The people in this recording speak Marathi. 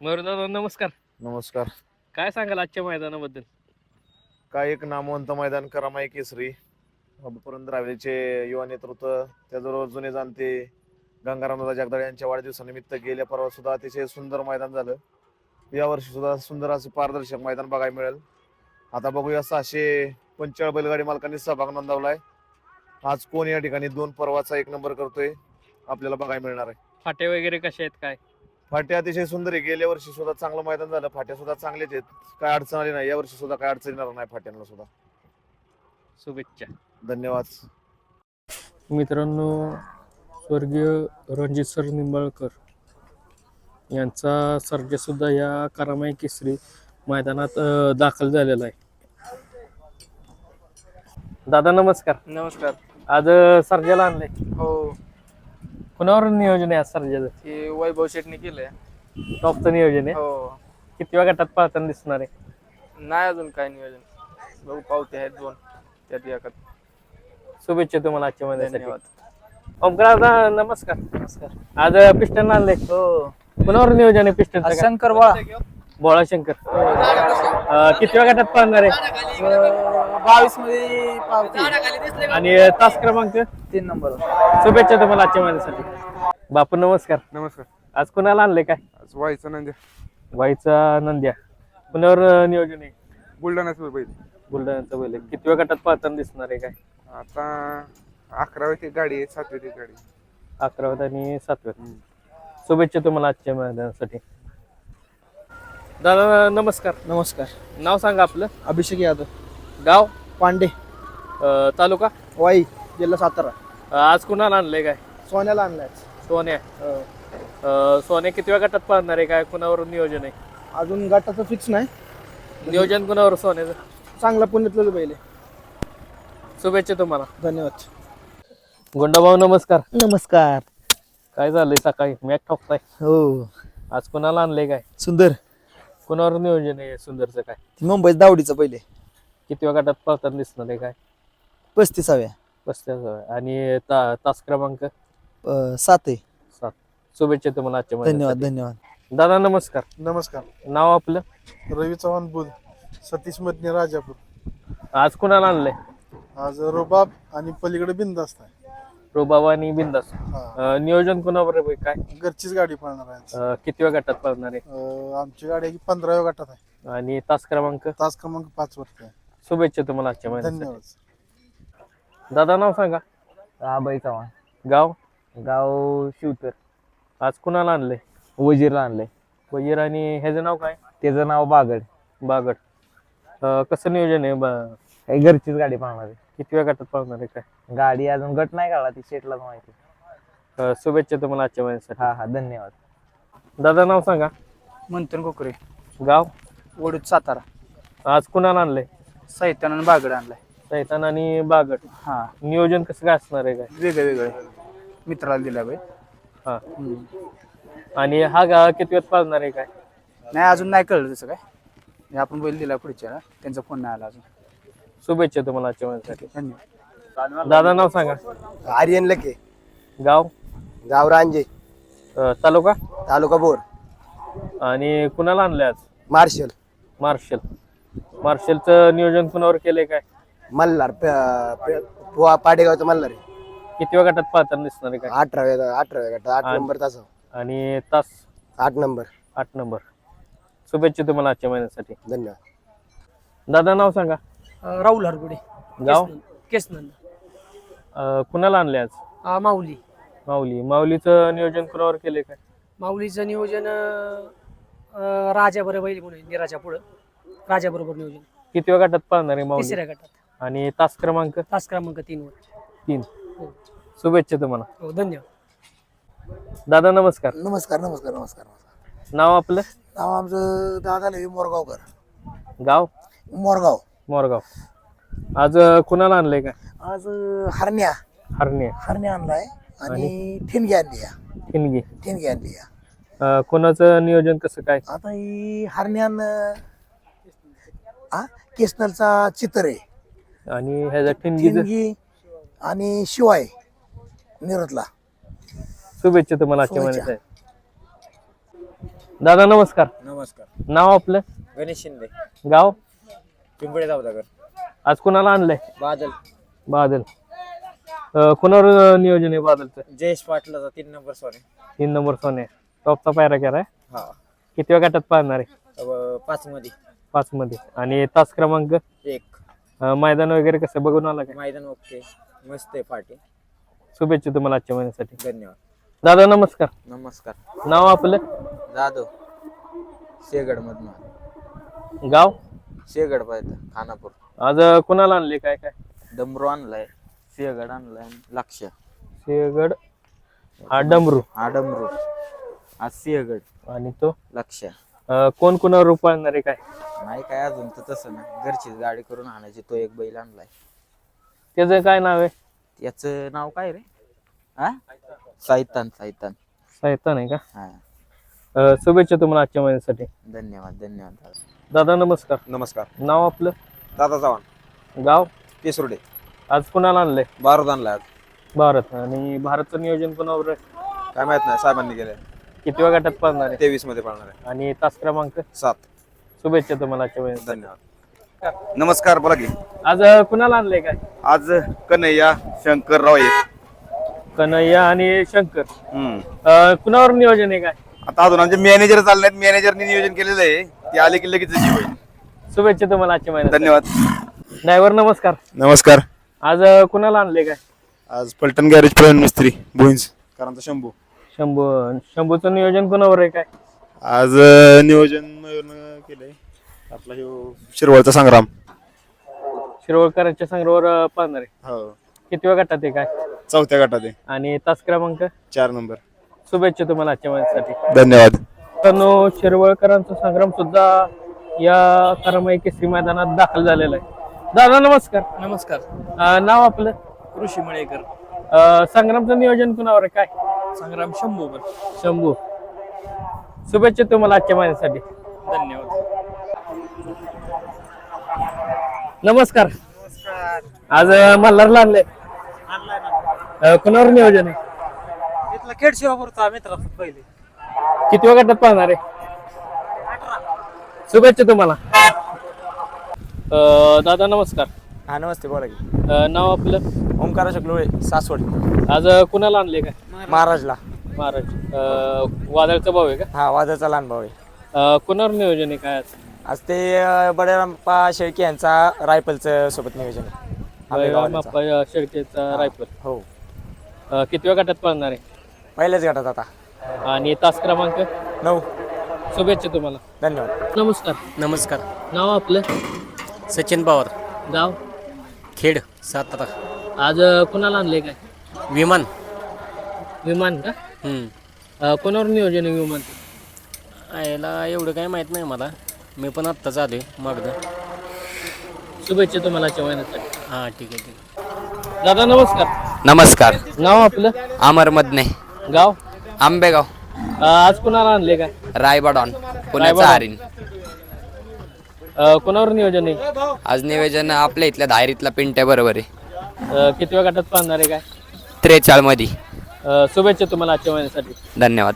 दादा नमस्कार. नमस्कार. काय सांगाल आजच्या मैदानाबद्दल? काय एक नामवंत मैदान करामाई केसरी. पुरंदर हवेलीचे युवा नेतृत्व त्याचबरोबर जुने जाणते गंगारामदादा जगदाळे यांच्या वाढदिवसानिमित्त गेल्या परवा सुद्धा अतिशय सुंदर मैदान झालं. यावर्षी सुद्धा सुंदर असं पारदर्शक मैदान बघायला मिळेल. आता बघूया सहाशे पंचेचाळ बैलगाडी मालकांनी सहभाग नोंदवलाय. आज कोण या ठिकाणी दोन परवाचा एक नंबर करतोय आपल्याला बघायला मिळणार आहे. फाटे वगैरे कसे आहेत काय? फाटे अतिशय सुंदर आहे. गेल्या वर्षी सुद्धा चांगलं मैदान झालं. फाट्या सुद्धा चांगलेच आहेत. काय अडचण आली नाही. या वर्षी सुद्धा काय अडचण येणार नाही फाट्यांना सुद्धा. शुभेच्छा. धन्यवाद. मित्रांनो स्वर्गीय रणजित सर निंबाळकर यांचा सर्जा सुद्धा या करामाई केसरी मैदानात अं, दाखल झालेला आहे. दादा नमस्कार. नमस्कार. आज अं, सर्जाला आणलंय. हो. कुणावर नियोजन आहे सर्जाचं हे वैभव शेटने केलंय. टॉपचं नियोजन आहे. हो. कितव्या गटात पाहताना दिसणार आहे? नाही अजून काय नियोजन. बघू पावते आहेत दोन. त्यात एकात. शुभेच्छा तुम्हाला आजच्या मैदानासाठी. धन्यवाद. ओमकार दादा नमस्कार. नमस्कार. आज पिस्टन आणलंय. हो. कुणावर नियोजन आहे पिस्टन शंकर बाळा. बोळा शंकर. अं, कितव्या गटात पाहणार आहे? बावीसमध्ये पावते. आणि तास क्रमांक? तीन नंबर. शुभेच्छा तुम्हाला आजच्या महिन्यासाठी बापू नमस्कार. नमस्कार. आज कुणाला आणले काय? आज व्हायचं नंद्या. वाईचा नंद्या. अं, नियोजन आहे. बुलढाण्याच बैल. बुलढाण्याचं बैल आहे. कितव्या गटात पाहताना दिसणार आहे काय? आता अकरावी ती गाडी आहे सातवी ती गाडी आहे. अकराव्यात आणि सातव्यात शुभेच्छा तुम्हाला आजच्या मैदानासाठी. दादा नमस्कार. नमस्कार. नाव सांगा आपलं. अभिषेक यादव. गाव? पांडे. अं, तालुका? वाई जिल्हा सातारा. अं, आज कुणाला आणलंय काय? सोन्याला आणलाय. सोन्या? अं, सोन्या कितव्या गटात पाहणार आहे काय? कुणावर नियोजन आहे? अजून गटाचं फिक्स नाही. नियोजन कुणावर? सोन्याचं? चांगला पुण्यातलं आहे. शुभेच्छा तुम्हाला. धन्यवाद. गुंडाभाऊ नमस्कार. नमस्कार. काय झालंय सकाळी? मॅच ठोकताय. हो. आज कुणाला आणलंय काय? सुंदर. कुणावर नियोजन आहे सुंदरचं काय? मुंबईत दावडीचं पहिले. कितव्या गटात पळताना दिसणार आहे काय? पस्तीसाव्या. पस्त्याचं आणि ता- तास क्रमांक? अं, सात आहे. सात. शुभेच्छा तुम्हाला आजच्या धन्यवाद. धन्यवाद. दादा नमस्कार. नमस्कार. नाव आपलं? रवी चव्हाण बुध. सतीश मदनी राजापूर. आज कुणाला आणलंय? आज रुबाब आणि पलीकडे बिंदास्त आहे. रोबाबा आणि बिंदास हा. अं, नियोजन कुणावर आहे? काय? घरचीच गाडी पळणार आहे आज. अं, कितव्या गटात पळणार आहे? अं, आमची गाडी आहे की पंधराव्या गटात आहे. आणि तास क्रमांक? तास क्रमांक पाच वरती आहे. शुभेच्छा तुम्हाला आजच्या महिन्यासाठी. धन्यवाद दादा नाव सांगा. आबाई चव्हाण. गाव? गाव शिवतर. आज कुणाला आणलंय? वजीरला आणलंय. वजीर आणि ह्याचं नाव काय? त्याचं नाव बागड. बागड. अं, कसं नियोजन आहे? बा- काही घरचीच गाडी पाहणार आहे. कितव्या गटात पाहणार आहे काय? गाडी अजून गट नाही काढला ती शेटलाच माहिती अं, शुभेच्छा तुम्हाला आजच्या महिन्यासाठी. हा हा धन्यवाद. दादा नाव सांगा. मंथन कोकरे. गाव? वडूद सातारा. आज कुणाला आणलंय? साहित्यानं बागड आणलाय. सैतान आणि बागड. हा. नियोजन कसं काय असणार आहे काय? वेगळे वेगळे. मित्राला दिला बाई. हा. आणि हा गा कितव्यात पाळणार आहे काय? नाही अजून नाही कळलं तसं काय. हे आपण बैल दिला पुढच्या. त्यांचा फोन नाही आला अजून. शुभेच्छा तुम्हाला आजच्या धन्यवाद. दादा नाव सांगा. आर्यन लके. गाव? गाव रांजे. अं, तालुका? तालुका बोर. आणि कुणाला आणलंय आज? मार्शल. मार्शल. मार्शलचं नियोजन कुणावर केलंय काय? मल्हार पाडेगावचं मल्हार कितव्या गटात पाहताना दिसणार आहे काय? अठराव्या अठराव्या गट आठ नंबर तास. आणि तास? आठ नंबर. आठ नंबर. शुभेच्छा तुम्हाला आजच्या महिन्यासाठी. धन्यवाद. दादा नाव सांगा. राहुल हरगुडे. गाव? केसनंद. अं, कुणाला आणले आज? माऊली. माऊली. माऊलीचं नियोजन कुणावर केलंय काय? माऊलीचं नियोजन अं, राजाबरोबर बैल म्हणून निराजा पुढं. राजाबरोबर नियोजन. कितव्या गटात पाहणार आहे माऊली? तिसऱ्या गटात. आणि तास क्रमांक? तास क्रमांक तीन वर. तीन. शुभेच्छा तुम्हाला. हो धन्यवाद. दादा नमस्कार. नमस्कार नमस्कार नमस्कार नमस्कार. नाव आपलं? नाव आमचं दादा लवी मोरगावकर. गाव? मोरगाव. मोरगाव. आज अं, कुणाला आणलंय काय आज हरण्या. हरणे हरण्या आणलाय. आणि ठिणगी आणली आहे. ठिणगी. ठिणगी आणली. अं, कोणाचं नियोजन कसं काय? आता ही हरण्यान आ केसनलचा चित्र आहे. आणि ठिणगीचं ठिणगी आणि शिवाय निरतला शुभेच्छा तुम्हाला आजच्या शुभेच्छा. महिन्यासाठी दादा नमस्कार. नमस्कार. नाव आपलं? गणेश शिंदे. गाव? पिंपळे जावदागर. आज कुणाला आणलंय? बादल. बादल. अं, कुणावर अं, नियोजन आहे बादलचं? जयेश पाटलाचा तीन नंबर सोने. तीन नंबर सोने. टॉपचा पायरा केलाय? हा. किती गटात पाहणार आहे? अं, पाच मध्ये पाच मध्ये. आणि तास क्रमांक एक. अं, मैदान वगैरे कसं बघून आला काय? मैदान ओके. मस्त आहे पाठी शुभेच्छा तुम्हाला आजच्या महिन्यासाठी. धन्यवाद. दादा नमस्कार. नमस्कार. नाव आपलं? जाधव. शेगड मधनं गाव? शेगड पाहिजे खानापूर. आज अं, कुणाला आणले काय काय? डमरू आणलाय शेगड आणलाय लक्ष सिंहगड हा डमरू. हा डमरू. हा सिंहगड आणि तो? लक्ष अं, कोण कुणावर रूप आणणार आहे काय? नाही काय अजून तर तसं नाही. घरचीच गाडी करून आणायची तो एक बैल आणलाय. त्याचं काय नाव आहे? याचं नाव काय रे? हा साहितान साहितान साहित्य नाही का? हा. अं, शुभेच्छा तुम्हाला आजच्या महिन्यासाठी. धन्यवाद धन्यवाद दादा. नमस्कार. नमस्कार. नाव आपलं? दादा चव्हाण. गाव? केसुर्डे. आज कुणाला आणलंय? बारूद आणला आज. भारत. आणि भारतचं नियोजन कोणावर आहे? काय माहीत नाही साहेबांनी केले किती वेळ गटात पाहणार आहे? तेवीसमध्ये पाळणार आहे. आणि तास क्रमांक? सात. शुभेच्छा तुम्हाला धन्यवाद. नमस्कार बोला की. आज अं, कुणाला आणलंय काय? आज कन्हैया शंकर राव कन्हैया आणि शंकर. हम्म. अं, कुणावर नियोजन आहे काय? आता अजून आमचे मॅनेजर चालले मॅनेजरने नियोजन केलेलं आहे. ते आले की लगेच जीव होईल. शुभेच्छा तुम्हाला आजच्या महिन्यात. धन्यवाद. ड्रायव्हर नमस्कार. नमस्कार. आज अं, कुणाला आणले काय? आज पलटण गॅरेज प्रवीण मिस्त्री भुईंज कारणचा शंभू. शंभू शंभूचं नियोजन कोणावर आहे काय? आज अं, नियोजन मयूरनं केलंय. आपला ह्यो शिरवळचा संग्राम. शिरवळकरांच्या संग्रहावर पाहणार आहे हो. किती वेळ गटात आहे काय? चौथ्या गटात आहे. आणि तास क्रमांक? चार नंबर. शुभेच्छा तुम्हाला आजच्या महिन्यासाठी धन्यवाद. मित्रांनो शिरवळकरांचा संग्राम सुद्धा या करमाई केसरी मैदानात दाखल झालेला आहे. दादा नमस्कार. नमस्कार. अं, नाव आपलं? ऋषी मळेकर. अं, संग्रामचं नियोजन कुणावर आहे? काय? संग्राम शंभूवर. शंभू. शुभेच्छा तुम्हाला आजच्या महिन्यासाठी धन्यवाद. नमस्कार. आज अं, मल्हारला आणले कुणावर नियोजन आहे? इथला खेड शिवापूरचा मित्र पहिले. किती वेळ गटात पाहणार आहे? शुभेच्छा तुम्हाला. अं, दादा नमस्कार. हा नमस्ते बोला की. अं, नाव आपलं? ओंकार शकलोळे सासवड. आज कुणाला आणले काय? महाराजला. महाराज. अं, वादळचा भाऊ आहे का? हा वादाचा लहान भाऊ आहे. अं, कुणावर नियोजन आहे काय आज? आज ते बळीरामप्पा शेळके यांचा रायफलचं सोबत नियोजन आहे. आंबेगाव वाल्याचा. बाप्पा शेळकेचा रायफल. हो. अं, किती वेळ गटात पाहणार आहे? पहिल्याच गटात आता. आणि तास क्रमांक? नऊ. शुभेच्छा तुम्हाला. धन्यवाद. नमस्कार. नमस्कार. नाव आपलं? सचिन पवार. गाव? खेड सातारा. आज अं, कुणाला आणले काय? विमान. विमान का? हम्म. अं, कोणावर नियोजन आहे विमान याला एवढं काही माहीत नाही मला. मी पण आत्ताच आलो आहे मागदं शुभेच्छा तुम्हाला महिन्यासाठी हां ठीक आहे ठीक आहे. दादा नमस्कार. नमस्कार. नाव आपलं? अमर मदने. गाव? आंबेगाव. अं, आज कुणाला आणले काय रायबाडॉन पुण्याचा रायबाडॉन. हरिण अं, कोणावर नियोजन आहे? आज नियोजन आपल्या इथल्या धायरीतला पिंट्या बरोबर आहे. अं, किती वेळ गटात पाहणार आहे काय? त्रेचाळमध्ये अं, शुभेच्छा तुम्हाला आजच्या महिन्यासाठी. धन्यवाद.